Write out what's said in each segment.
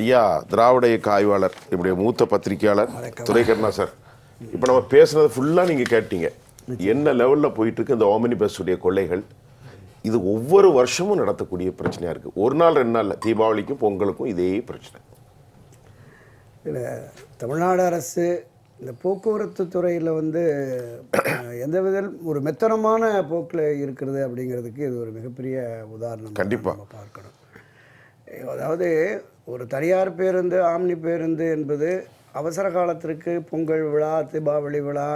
ஐயா திராவிட இயக்க ஆய்வாளர் இப்படிய மூத்த பத்திரிகையாளர் துரைக்கண்ணா சார். இப்போ நம்ம பேசுனது ஃபுல்லாக நீங்கள் கேட்டீங்க. என்ன லெவலில் போயிட்டு இருக்கு இந்த ஓமினி பஸ்ஸுடைய கொள்ளைகள்? இது ஒவ்வொரு வருஷமும் நடத்தக்கூடிய பிரச்சனையாக இருக்குது ஒரு நாள் ரெண்டு நாளில் தீபாவளிக்கும் பொங்கலுக்கும் இதே பிரச்சனை. இதில் தமிழ்நாடு அரசு இந்த போக்குவரத்து துறையில் வந்து எந்த வித ஒரு மெத்தனமான போக்கில் இருக்கிறது அப்படிங்கிறதுக்கு இது ஒரு மிகப்பெரிய உதாரணம் கண்டிப்பா. நம்ம பார்க்கணும். அதாவது ஒரு தனியார் பேருந்து ஆம்னி பேருந்து என்பது அவசர காலத்திற்கு பொங்கல் விழா தீபாவளி விழா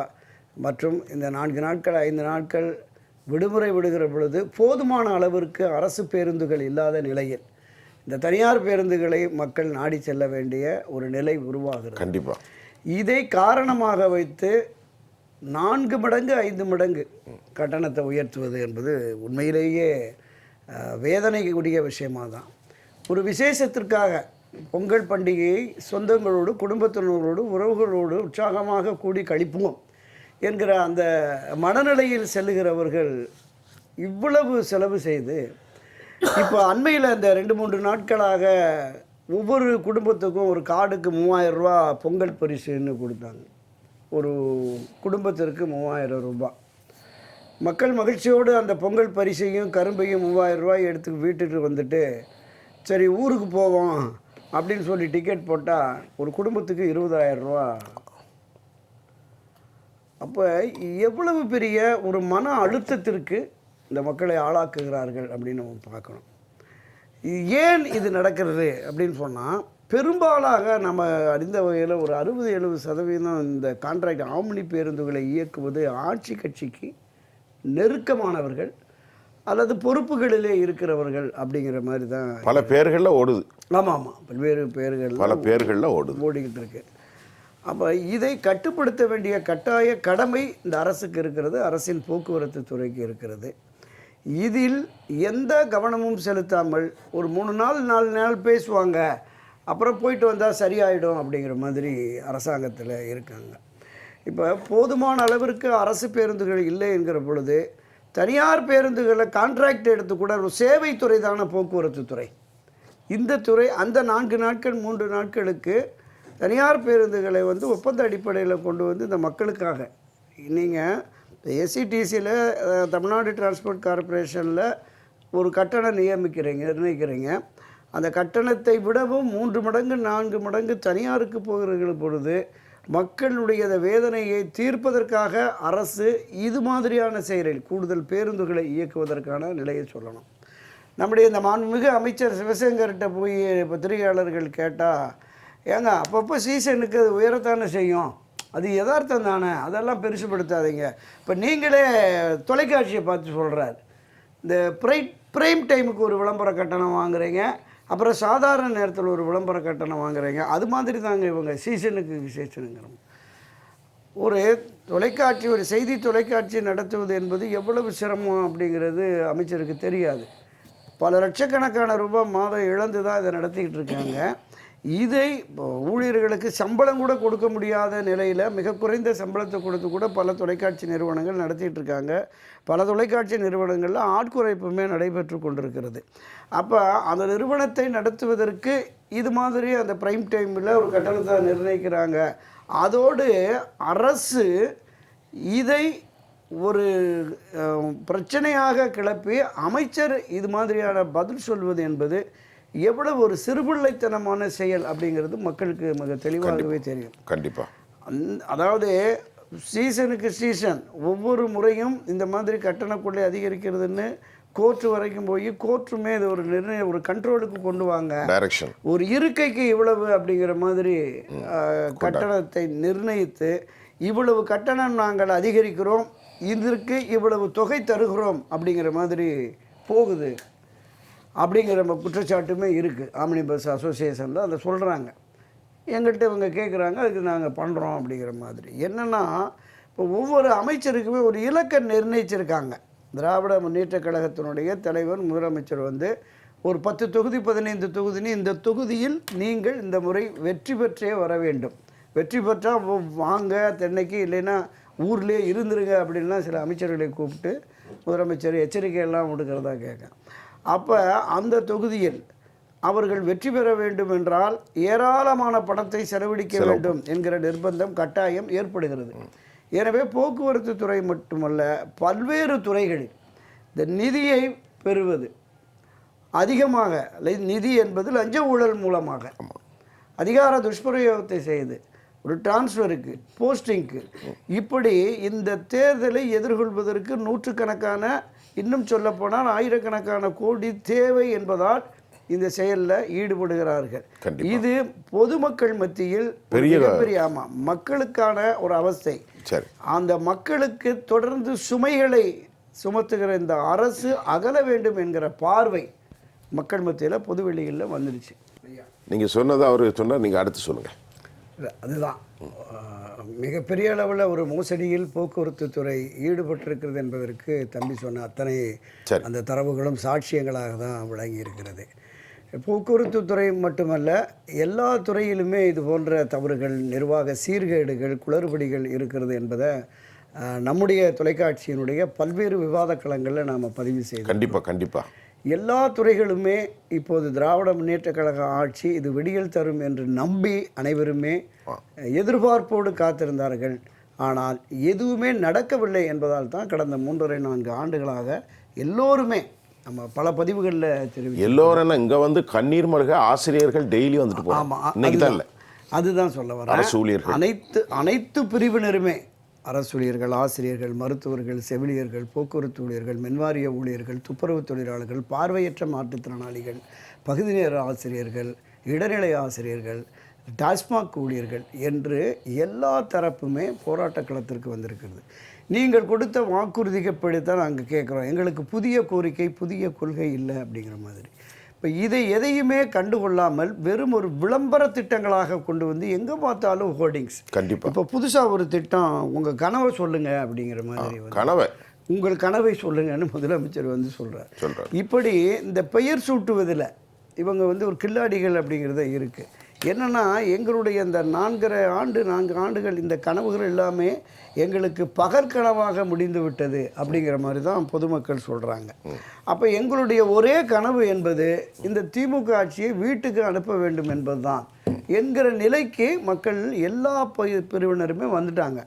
மற்றும் இந்த நான்கு நாட்கள் ஐந்து நாட்கள் விடுமுறை விடுகிற பொழுது போதுமான அளவிற்கு அரசு பேருந்துகள் இல்லாத நிலையில் இந்த தனியார் பேருந்துகளை மக்கள் நாடி செல்ல வேண்டிய ஒரு நிலை உருவாகிறது. கண்டிப்பாக இதை காரணமாக வைத்து நான்கு மடங்கு ஐந்து மடங்கு கட்டணத்தை உயர்த்துவது என்பது உண்மையிலேயே வேதனைக்குரிய விஷயமாக தான் ஒரு விசேஷத்திற்காக பொங்கல் பண்டிகையை சொந்தங்களோடு குடும்பத்தினரோடு உறவுகளோடு உற்சாகமாக கூடி கழிப்போம் என்கிற அந்த மனநிலையில் செல்லுகிறவர்கள் இவ்வளவு செலவு செய்து இப்போ அண்மையில் இந்த ரெண்டு மூன்று நாட்களாக ஒவ்வொரு குடும்பத்துக்கும் ஒரு கார்டுக்கு மூவாயிரம் ரூபா பொங்கல் பரிசுன்னு கொடுத்தாங்க. ஒரு குடும்பத்திற்கு மூவாயிரம் ரூபாய் மக்கள் மகிழ்ச்சியோடு அந்த பொங்கல் பரிசையும் கரும்பையும் மூவாயிரம் ரூபாய் எடுத்து வீட்டுக்கு வந்துட்டு சரி ஊருக்கு போவோம் அப்படின்னு சொல்லி டிக்கெட் போட்டால் ஒரு குடும்பத்துக்கு இருபதாயிரம் ரூபா. அப்போ எவ்வளவு பெரிய ஒரு மன அழுத்தத்திற்கு இந்த மக்களை ஆளாக்குகிறார்கள் அப்படின்னு நம்ம பார்க்கணும். ஏன் இது நடக்கிறது அப்படின்னு சொன்னால் பெரும்பாலாக நம்ம அறிந்த வகையில் ஒரு அறுபது எழுபது சதவீதம் இந்த கான்ட்ராக்ட் ஆம்னி பேருந்துகளை இயக்குவது ஆட்சி கட்சிக்கு நெருக்கமானவர்கள் அல்லது பொறுப்புகளிலே இருக்கிறவர்கள் அப்படிங்கிற மாதிரி தான் பல பேர்களில் ஓடுது. ஆமாம் ஆமாம் பல்வேறு பேர்கள் பல பேர்களில் ஓடுது. ஓடிக்கிட்டு இருக்கு. அப்போ இதை கட்டுப்படுத்த வேண்டிய கட்டாய கடமை இந்த அரசுக்கு இருக்கிறது அரசின் போக்குவரத்து துறைக்கு இருக்கிறது. இதில் எந்த கவனமும் செலுத்தாமல் ஒரு மூணு நாள் நாலு நாள் பேசுவாங்க அப்புறம் போயிட்டு வந்தால் சரியாயிடும் அப்படிங்கிற மாதிரி அரசாங்கத்தில் இருக்காங்க. இப்போ போதுமான அளவிற்கு அரசு பேருந்துகள் இல்லை என்கிற பொழுது தனியார் பேருந்துகளை கான்ட்ராக்ட் எடுத்து கூட ஒரு சேவைத்துறை தான போக்குவரத்து துறை. இந்த துறை அந்த நான்கு நாட்கள் மூன்று நாட்களுக்கு தனியார் பேருந்துகளை வந்து ஒப்பந்த அடிப்படையில் கொண்டு வந்து இந்த மக்களுக்காக. நீங்கள் எஸ்சிடிசியில் தமிழ்நாடு டிரான்ஸ்போர்ட் கார்ப்பரேஷனில் ஒரு கட்டணம் நியமிக்கிறீங்க நிர்ணயிக்கிறீங்க. அந்த கட்டணத்தை விடவும் மூன்று மடங்கு நான்கு மடங்கு தனியாருக்கு போகிற பொழுது மக்களுடைய வேதனையை தீர்ப்பதற்காக அரசு இது மாதிரியான செயலில் கூடுதல் பேருந்துகளை இயக்குவதற்கான நிலையை சொல்லணும். நம்முடைய இந்த மாண்புமிகு அமைச்சர் சிவசங்கர்கிட்ட போய் பத்திரிகையாளர்கள் கேட்டால் ஏங்க அப்பப்போ சீசனுக்கு அது உயரத்தானே செய்யும்? அது யதார்த்தம் தானே? அதெல்லாம் பெருசுப்படுத்தாதீங்க இப்போ நீங்களே தொலைக்காட்சியை பார்த்து சொல்கிறார் இந்த ப்ரை ப்ரைம் டைமுக்கு ஒரு விளம்பர கட்டணம் வாங்குறீங்க. அப்புறம் சாதாரண நேரத்தில் ஒரு விளம்பர கட்டணம் வாங்குறீங்க. அது மாதிரி தாங்க இவங்க சீசனுக்கு சீசனுங்கிறோம் ஒரு தொலைக்காட்சி ஒரு செய்தி தொலைக்காட்சி நடத்துவது என்பது எவ்வளவு சிரமம் அப்படிங்கிறது அமைச்சருக்கு தெரியாது. பல லட்சக்கணக்கான ரூபாய் மாதம் இழந்து தான் இதை நடத்திக்கிட்டு இருக்காங்க. இதை இப்போ ஊழியர்களுக்கு சம்பளம் கூட கொடுக்க முடியாத நிலையில் மிக குறைந்த சம்பளத்தை கொடுத்து கூட பல தொலைக்காட்சி நிறுவனங்கள் நடத்திட்டு இருக்காங்க. பல தொலைக்காட்சி நிறுவனங்களில் ஆட்குறைப்புமே நடைபெற்று கொண்டிருக்கிறது. அப்போ அந்த நிறுவனத்தை நடத்துவதற்கு இது மாதிரி அந்த ப்ரைம் டைமில் ஒரு கட்டணத்தை நிர்ணயிக்கிறாங்க. அதோடு அரசு இதை ஒரு பிரச்சனையாக கிளப்பி அமைச்சர் இது மாதிரியான பதில் சொல்வது என்பது எவ்வளவு ஒரு சிறுபிள்ளைத்தனமான செயல் அப்படிங்கிறது மக்களுக்கு மிக தெளிவாகவே தெரியும். கண்டிப்பாக அதாவது சீசனுக்கு சீசன் ஒவ்வொரு முறையும் இந்த மாதிரி கட்டணக்குள்ளே அதிகரிக்கிறதுன்னு கோர்ட்டு வரைக்கும் போய் கோர்ட்டுமே இது ஒரு நிர்ணய ஒரு கண்ட்ரோலுக்கு கொண்டு வாங்க. ஒரு இருக்கைக்கு இவ்வளவு அப்படிங்கிற மாதிரி கட்டணத்தை நிர்ணயித்து இவ்வளவு கட்டணம் நாங்கள் அதிகரிக்கிறோம். இதற்கு இவ்வளவு தொகை தருகிறோம் அப்படிங்கிற மாதிரி போகுது அப்படிங்கிற குற்றச்சாட்டுமே இருக்குது ஆம்னி பஸ் அசோசியேஷனில் அதை சொல்கிறாங்க எங்கள்கிட்ட இவங்க கேட்குறாங்க அதுக்கு நாங்கள் பண்ணுறோம் அப்படிங்கிற மாதிரி. என்னென்னா இப்போ ஒவ்வொரு அமைச்சருக்குமே ஒரு இலக்கை நிர்ணயிச்சிருக்காங்க. திராவிட முன்னேற்ற கழகத்தினுடைய தலைவர் முதலமைச்சர் வந்து ஒரு பத்து தொகுதி பதினைந்து தொகுதின்னு இந்த தொகுதியில் நீங்கள் இந்த முறை வெற்றி பெற்றே வர வேண்டும். வெற்றி பெற்றால் வாங்க தென்னைக்கு இல்லைன்னா ஊர்லேயே இருந்துருங்க அப்படின்லாம் சில அமைச்சர்களை கூப்பிட்டு முதலமைச்சர் எச்சரிக்கையெல்லாம் விடுக்கிறதா கேட்க அப்போ அந்த தொகுதியில் அவர்கள் வெற்றி பெற வேண்டும் என்றால் ஏராளமான பணத்தை செலவழிக்க வேண்டும் என்கிற நிர்பந்தம் கட்டாயம் ஏற்படுகிறது. எனவே போக்குவரத்து துறை மட்டுமல்ல பல்வேறு துறைகளில் இந்த நிதியை பெறுவது அதிகமாக நிதி என்பது லஞ்ச ஊழல் மூலமாக அதிகார துஷ்பிரயோகத்தை செய்து ஒரு டிரான்ஸ்ஃபருக்கு போஸ்டிங்க்கு இப்படி இந்த தேர்தலை எதிர்கொள்வதற்கு நூற்றுக்கணக்கான இன்னும் சொல்லப்போனால் ஆயிரக்கணக்கான கோடி தேவை என்பதால் இந்த செயலில் ஈடுபடுகிறார்கள். இது பொதுமக்கள் மத்தியில் பெரிய- ஆமாம் மக்களுக்கான ஒரு அவஸ்தை. சரி. அந்த மக்களுக்கு தொடர்ந்து சுமைகளை சுமத்துகிற இந்த அரசு அகல வேண்டும் என்கிற பார்வை மக்கள் மத்தியில் பொதுவெளிகளில் வந்துடுச்சு. நீங்கள் சொன்னதை அவர் சொன்னார் நீங்கள் அடுத்து சொல்லுங்கள் அதுதான். மிகப்பெரிய அளவில் ஒரு மோசடியில் போக்குவரத்து துறை ஈடுபட்டிருக்கிறது என்பதற்கு தம்பி சொன்ன அத்தனை. அந்த தரவுகளும் சாட்சியங்களாக தான் விளங்கி இருக்கிறது போக்குவரத்து துறை மட்டுமல்ல எல்லா துறையிலுமே இது போன்ற தவறுகள் நிர்வாக சீர்கேடுகள் குளறுபடிகள் இருக்கிறது என்பதை நம்முடைய தொலைக்காட்சியினுடைய பல்வேறு விவாத களங்களில் நாம் பதிவு செய்தோம் கண்டிப்பாக கண்டிப்பாக எல்லா துறைகளுமே இப்போது திராவிட முன்னேற்ற கழக ஆட்சி இது விடியல் தரும் என்று நம்பி அனைவருமே எதிர்பார்ப்போடு காத்திருந்தார்கள். ஆனால் எதுவுமே நடக்கவில்லை என்பதால் தான் கடந்த மூன்றரை நான்கு ஆண்டுகளாக எல்லோருமே நம்ம பல பதிவுகளில் தெரிவி எல்லோரும் இங்கே வந்து கண்ணீர் மல்க ஆசிரியர்கள் டெய்லி வந்துட்டு ஆமாம் இன்னைக்கு தான் இல்லை. அதுதான் சொல்ல ஊழியர்கள். அனைத்து அனைத்து பிரிவினருமே அரசு ஊழியர்கள் ஆசிரியர்கள் மருத்துவர்கள் செவிலியர்கள் போக்குவரத்து ஊழியர்கள் மின்வாரிய ஊழியர்கள் துப்புரவு தொழிலாளர்கள் பார்வையற்ற மாற்றுத்திறனாளிகள் பகுதி நேர ஆசிரியர்கள் இடைநிலை ஆசிரியர்கள் டாஸ்மாக் ஊழியர்கள் என்று எல்லா தரப்புமே போராட்ட களத்திற்கு வந்திருக்கிறது. நீங்கள் கொடுத்த வாக்குறுதிக்கப்படித்தான் நாங்கள் கேட்குறோம். எங்களுக்கு புதிய கோரிக்கை புதிய கொள்கை இல்லை அப்படிங்கிற மாதிரி. இப்போ இதை எதையுமே கண்டுகொள்ளாமல் வெறும் ஒரு விளம்பர திட்டங்களாக கொண்டு வந்து எங்கே பார்த்தாலும் ஹோர்டிங்ஸ் கண்டிப்பாக இப்போ புதுசாக ஒரு திட்டம் உங்கள் கனவை சொல்லுங்க அப்படிங்கிற மாதிரி கனவை. உங்கள் கனவை சொல்லுங்கன்னு முதலமைச்சர் வந்து சொல்கிறார் சொல்றாரு. இப்படி இந்த பெயர் சூட்டுவதில் இவங்க வந்து ஒரு கில்லாடிகள் அப்படிங்கிறது இருக்குது என்னென்னா எங்களுடைய இந்த நான்கரை ஆண்டு நான்கு ஆண்டுகள் இந்த கனவுகள் எல்லாமே எங்களுக்கு பகற்கனவாக முடிந்து விட்டது அப்படிங்கிற மாதிரி தான் பொதுமக்கள் சொல்கிறாங்க அப்போ எங்களுடைய ஒரே கனவு என்பது இந்த திமுக ஆட்சியை வீட்டுக்கு அனுப்ப வேண்டும் என்பதுதான். என்கிற நிலைக்கு மக்கள் எல்லா பிரிவினருமே வந்துட்டாங்க.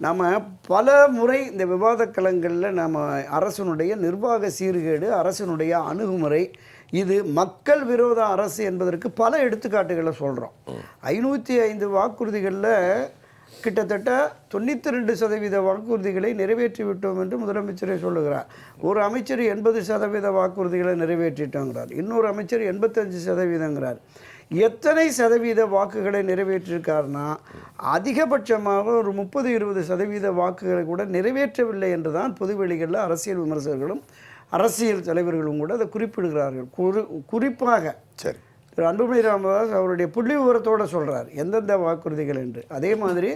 நாம் பல முறை இந்த விவாத களங்களில் நம்ம அரசனுடைய நிர்வாக சீர்கேடு அரசனுடைய அணுகுமுறை இது மக்கள் விரோத அரசு என்பதற்கு பல எடுத்துக்காட்டுகளை சொல்கிறோம் ஐநூற்றி ஐந்து வாக்குறுதிகளில் கிட்டத்தட்ட தொண்ணூற்றி ரெண்டு சதவீத வாக்குறுதிகளை நிறைவேற்றி விட்டோம் என்று முதலமைச்சரை சொல்லுகிறார். ஒரு அமைச்சர் எண்பது சதவீத வாக்குறுதிகளை நிறைவேற்றிட்டோங்கிறார். இன்னொரு அமைச்சர் எண்பத்தஞ்சு சதவீதங்கிறார். எத்தனை சதவீத வாக்குகளை நிறைவேற்றியிருக்காருனா அதிகபட்சமாக ஒரு முப்பது இருபது சதவீத வாக்குகளை கூட நிறைவேற்றவில்லை என்று தான் பொதுவெளிகளில் அரசியல் விமர்சகர்களும் அரசியல் தலைவர்களும் கூட அதை குறிப்பிடுகிறார்கள். குறி குறிப்பாக சரி. திரு அன்புமணி ராமதாஸ் அவருடைய புள்ளி விவரத்தோடு சொல்கிறார் எந்தெந்த வாக்குறுதிகள் என்று. அதே மாதிரி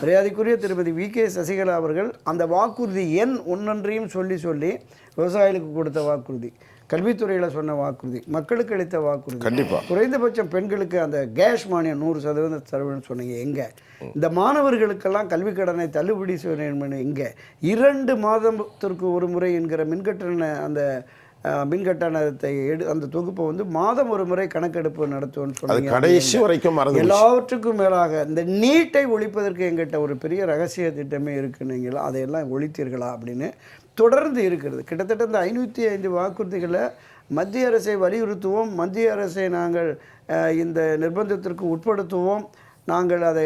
மரியாதைக்குரிய திருமதி வி. கே. சசிகலா அவர்கள் அந்த வாக்குறுதி எண் ஒன்றொன்றையும் சொல்லி சொல்லி விவசாயிகளுக்கு கொடுத்த வாக்குறுதி. கல்வித்துறையில் சொன்ன வாக்குறுதி மக்களுக்கு அளித்த வாக்குறுதி. கண்டிப்பா. குறைந்தபட்சம் பெண்களுக்கு அந்த கேஷ் மானியம் நூறு சதவீதம் தருவேன்னு சொன்னீங்க எங்கே? இந்த மாணவர்களுக்கெல்லாம் கல்வி கடனை தள்ளுபடி செய்யணும் எங்கே? இரண்டு மாதத்திற்கு ஒரு முறை என்கிற மின்கட்டண அந்த மின்கட்டணத்தை எடு அந்த தொகுப்பை வந்து மாதம் ஒரு முறை கணக்கெடுப்பு நடத்துவோம்னு சொன்னீங்க. கடைசி வரைக்கும். எல்லாவற்றுக்கும் மேலாக இந்த நீட்டை ஒழிப்பதற்கு எங்கிட்ட ஒரு பெரிய ரகசிய திட்டமே இருக்குன்னீங்களா அதையெல்லாம் ஒழித்தீர்களா அப்படின்னு தொடர்ந்து இருக்கிறது. கிட்டத்தட்ட இந்த ஐநூற்றி ஐந்து வாக்குறுதிகளை மத்திய அரசை வலியுறுத்துவோம். மத்திய அரசை நாங்கள் இந்த நிர்பந்தத்திற்கு உட்படுத்துவோம். நாங்கள் அதை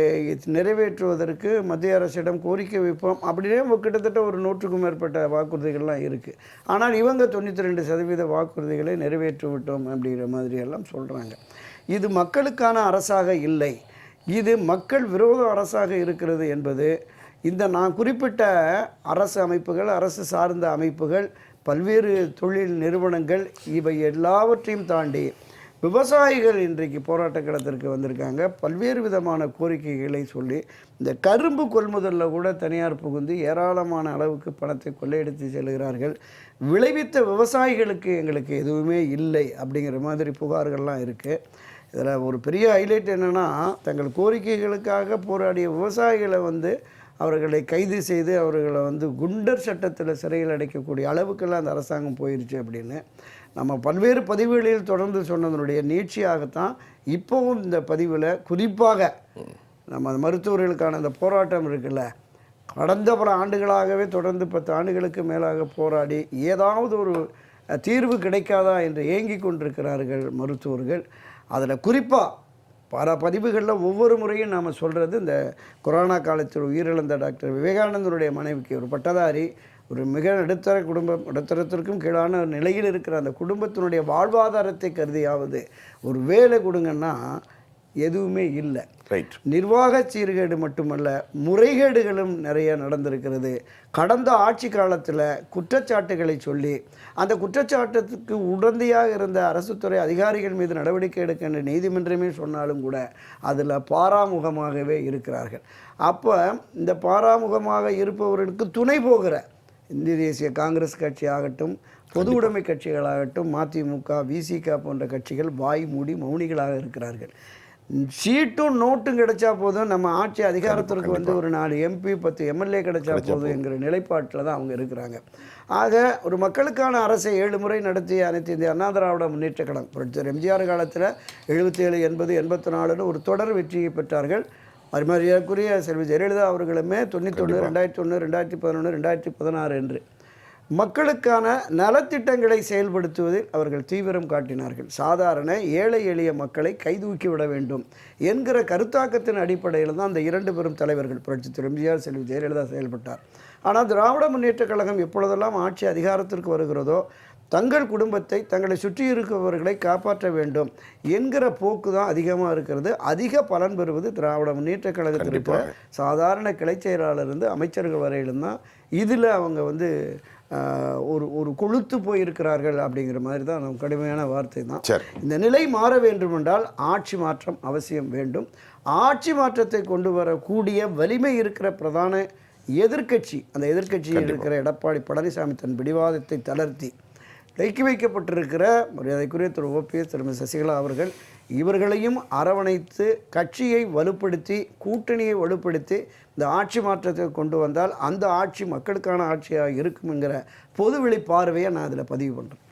நிறைவேற்றுவதற்கு மத்திய அரசிடம் கோரிக்கை வைப்போம். அப்படியே கிட்டத்தட்ட ஒரு நூற்றுக்கும் மேற்பட்ட வாக்குறுதிகள்லாம் இருக்குது ஆனால் இவங்க தொண்ணூற்றி ரெண்டு சதவீத வாக்குறுதிகளை நிறைவேற்றி விட்டோம் அப்படிங்கிற மாதிரியெல்லாம் சொல்கிறாங்க இது மக்களுக்கான அரசாக இல்லை. இது மக்கள் விரோத அரசாக இருக்கிறது என்பது இந்த நான் குறிப்பிட்ட அரசு அமைப்புகள் அரசு சார்ந்த அமைப்புகள் பல்வேறு தொழில் நிறுவனங்கள் இவை எல்லாவற்றையும் தாண்டி விவசாயிகள் இன்றைக்கு போராட்ட களத்திற்கு வந்திருக்காங்க. பல்வேறு விதமான கோரிக்கைகளை சொல்லி இந்த கரும்பு கொள்முதலில் கூட தனியார் புகுந்து ஏராளமான அளவுக்கு பணத்தை கொள்ளையடித்து செல்கிறார்கள். விளைவித்த விவசாயிகளுக்கு எங்களுக்கு எதுவுமே இல்லை அப்படிங்கிற மாதிரி புகார்கள்லாம் இருக்குது இதில் ஒரு பெரிய ஹைலைட் என்னென்னா தங்கள் கோரிக்கைகளுக்காக போராடிய விவசாயிகளை வந்து அவர்களை கைது செய்து அவர்களை வந்து குண்டர் சட்டத்தில் சிறையில் அடைக்கக்கூடிய அளவுக்கெல்லாம் அந்த அரசாங்கம் போயிடுச்சு அப்படின்னு நம்ம பல்வேறு பதிவுகளில் தொடர்ந்து சொன்னதனுடைய நீட்சியாகத்தான் இப்போவும் இந்த பதிவில் குறிப்பாக நம்ம மருத்துவர்களுக்கான இந்த போராட்டம் இருக்குல்ல. கடந்த பல ஆண்டுகளாகவே தொடர்ந்து பத்து ஆண்டுகளுக்கு மேலாக போராடி ஏதாவது ஒரு தீர்வு கிடைக்காதா என்று ஏங்கிக் கொண்டிருக்கிறார்கள் மருத்துவர்கள். அதில் குறிப்பாக பல பதிவுகளில் ஒவ்வொரு முறையும் நாம் சொல்கிறது இந்த கொரோனா காலத்தில் உயிரிழந்த டாக்டர் விவேகானந்தருடைய மனைவிக்கு ஒரு பட்டதாரி ஒரு மிக நடுத்தர குடும்பம் நடுத்தரத்திற்கும் கீழான ஒரு நிலையில் இருக்கிற அந்த குடும்பத்தினுடைய வாழ்வாதாரத்தை கருதியாவது ஒரு வேலை கொடுங்கன்னா எதுவுமே இல்லை. ரைட் நிர்வாக சீர்கேடு மட்டுமல்ல முறைகேடுகளும் நிறைய நடந்திருக்கிறது. கடந்த ஆட்சி காலத்தில் குற்றச்சாட்டுகளை சொல்லி அந்த குற்றச்சாட்டுக்கு உடந்தையாக இருந்த அரசுத்துறை அதிகாரிகள் மீது நடவடிக்கை எடுக்க நீதிமன்றமே சொன்னாலும் கூட அதில் பாராமுகமாகவே இருக்கிறார்கள். அப்போ இந்த பாராமுகமாக இருப்பவர்களுக்கு துணை போகிற இந்திய தேசிய காங்கிரஸ் கட்சி ஆகட்டும் பொது உடைமை கட்சிகளாகட்டும் மதிமுக விசிக போன்ற கட்சிகள் வாய் மூடி மௌனிகளாக இருக்கிறார்கள். சீட்டும் நோட்டும் கிடைச்சா போதும். நம்ம ஆட்சி அதிகாரத்திற்கு வந்து ஒரு நாலு எம்பி பத்து எம்எல்ஏ கிடைச்சா போதும் என்கிற நிலைப்பாட்டில் தான் அவங்க இருக்கிறாங்க. ஆக ஒரு மக்களுக்கான அரசை ஏழு முறை நடத்திய அனைத்து இந்திய அண்ணா திராவிட முன்னேற்ற கழகம் புரட்சியர் எம்ஜிஆர் காலத்தில் எழுபத்தேழு எண்பது எண்பத்தி நாலுன்னு ஒரு தொடர் வெற்றியை பெற்றார்கள். மரிமரியாக்குரிய செல்வி ஜெயலலிதா அவர்களுமே தொண்ணூத்தொன்று ரெண்டாயிரத்தி ஒன்று ரெண்டாயிரத்தி பதினொன்று ரெண்டாயிரத்தி பதினாறு என்று மக்களுக்கான நலத்திட்டங்களை செயல்படுத்துவதில் அவர்கள் தீவிரம் காட்டினார்கள். சாதாரண ஏழை எளிய மக்களை கைதூக்கி விட வேண்டும் என்கிற கருத்தாக்கத்தின் அடிப்படையில் தான் அந்த இரண்டு பெரும் தலைவர்கள் புரட்சி திரு எம்ஜிஆர் செல்வி ஜெயலலிதா செயல்பட்டார். ஆனால் திராவிட முன்னேற்றக் கழகம் எப்பொழுதெல்லாம் ஆட்சி அதிகாரத்திற்கு வருகிறதோ தங்கள் குடும்பத்தை தங்களை சுற்றி இருக்கிறவர்களை காப்பாற்ற வேண்டும் என்கிற போக்கு தான் அதிகமாக இருக்கிறது. அதிக பலன் பெறுவது திராவிட முன்னேற்ற கழகத்தில் இருக்கிற சாதாரண கிளைச் செயலாளர் இருந்து அமைச்சர்கள் வரையிலும் தான். இதில் அவங்க வந்து ஒரு ஒரு கொழுத்து போயிருக்கிறார்கள் அப்படிங்கிற மாதிரி தான் நம்ம கடுமையான வார்த்தை தான். இந்த நிலை மாற வேண்டுமென்றால் ஆட்சி மாற்றம் அவசியம் வேண்டும். ஆட்சி மாற்றத்தை கொண்டு வரக்கூடிய வலிமை இருக்கிற பிரதான எதிர்க்கட்சி அந்த எதிர்க்கட்சியில் இருக்கிற எடப்பாடி பழனிசாமி தன் பிடிவாதத்தை தளர்த்தி இறக்கி வைக்கப்பட்டிருக்கிற மரியாதைக்குரிய திரு ஓபிஎஸ் திருமதி சசிகலா அவர்கள் இவர்களையும் அரவணைத்து கட்சியை வலுப்படுத்தி கூட்டணியை வலுப்படுத்தி இந்த ஆட்சி மாற்றத்தை கொண்டு வந்தால் அந்த ஆட்சி மக்களுக்கான ஆட்சியாக இருக்குங்கிற என்கிற பொதுவெளி பார்வையை நான் அதில் பதிவு பண்ணுறேன்.